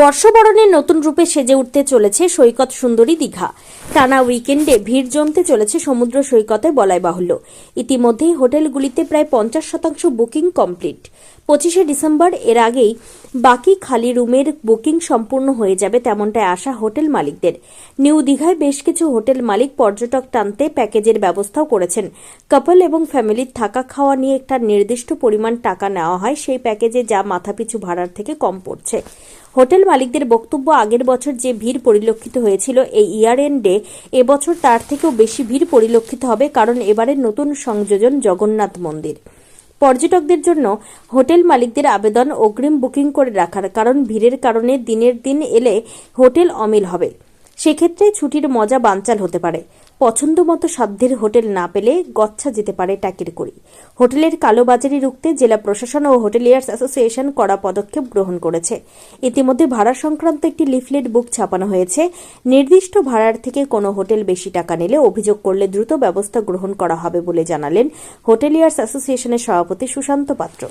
বর্ষবরণের নতুন রূপে সেজে উঠতে চলেছে সৈকত সুন্দরী দীঘা। টানা উইকেন্ডে ভিড় জমতে চলেছে সমুদ্র সৈকতে বলাই বাহুল্য ইতিমধ্যেই হোটেলগুলিতে প্রায় পঞ্চাশ শতাংশ বুকিং কমপ্লিট। পঁচিশে ডিসেম্বর এর আগেই বাকি খালি রুমের বুকিং সম্পূর্ণ হয়ে যাবে তেমনটাই আশা হোটেল মালিকদের। নিউ দীঘায় বেশ কিছু হোটেল মালিক পর্যটক টানতে প্যাকেজের ব্যবস্থাও করেছেন। কাপল এবং ফ্যামিলির থাকা খাওয়া নিয়ে একটা নির্দিষ্ট পরিমাণ টাকা নেওয়া হয়, সেই প্যাকেজে যা মাথাপিছু ভাড়ার থেকে কম পড়ছে। হোটেল মালিকদের বক্তব্য, আগের বছর যে ভিড় পরিলক্ষিত হয়েছিল এই ইয়ার এন্ডে এবছর তার থেকেও বেশি ভিড় পরিলক্ষিত হবে কারণ এবারের নতুন সংযোজন জগন্নাথ মন্দির। পর্যটকদের জন্য হোটেল মালিকদের আবেদন অগ্রিম বুকিং করে রাখার কারণ ভিড়ের কারণে দিনের দিন এলে হোটেল অমিল হবে। সেক্ষেত্রে ছুটির মজা বানচাল হতে পারে। পছন্দ মতো সাধ্যের হোটেল না পেলে গচ্ছা যেতে পারে টাকির করি হোটেলের কালোবাজারি রুখতে জেলা প্রশাসন ও হোটেলিয়ার্স অ্যাসোসিয়েশন কড়া পদক্ষেপ গ্রহণ করেছে। ইতিমধ্যে ভাড়া সংক্রান্ত একটি লিফলেট বুক ছাপানো হয়েছে। নির্দিষ্ট ভাড়ার থেকে কোনো হোটেল বেশি টাকা নিলে অভিযোগ করলে দ্রুত ব্যবস্থা গ্রহণ করা হবে বলে জানালেন হোটেলিয়ার্স অ্যাসোসিয়েশনের সভাপতি সুশান্ত পাত্র।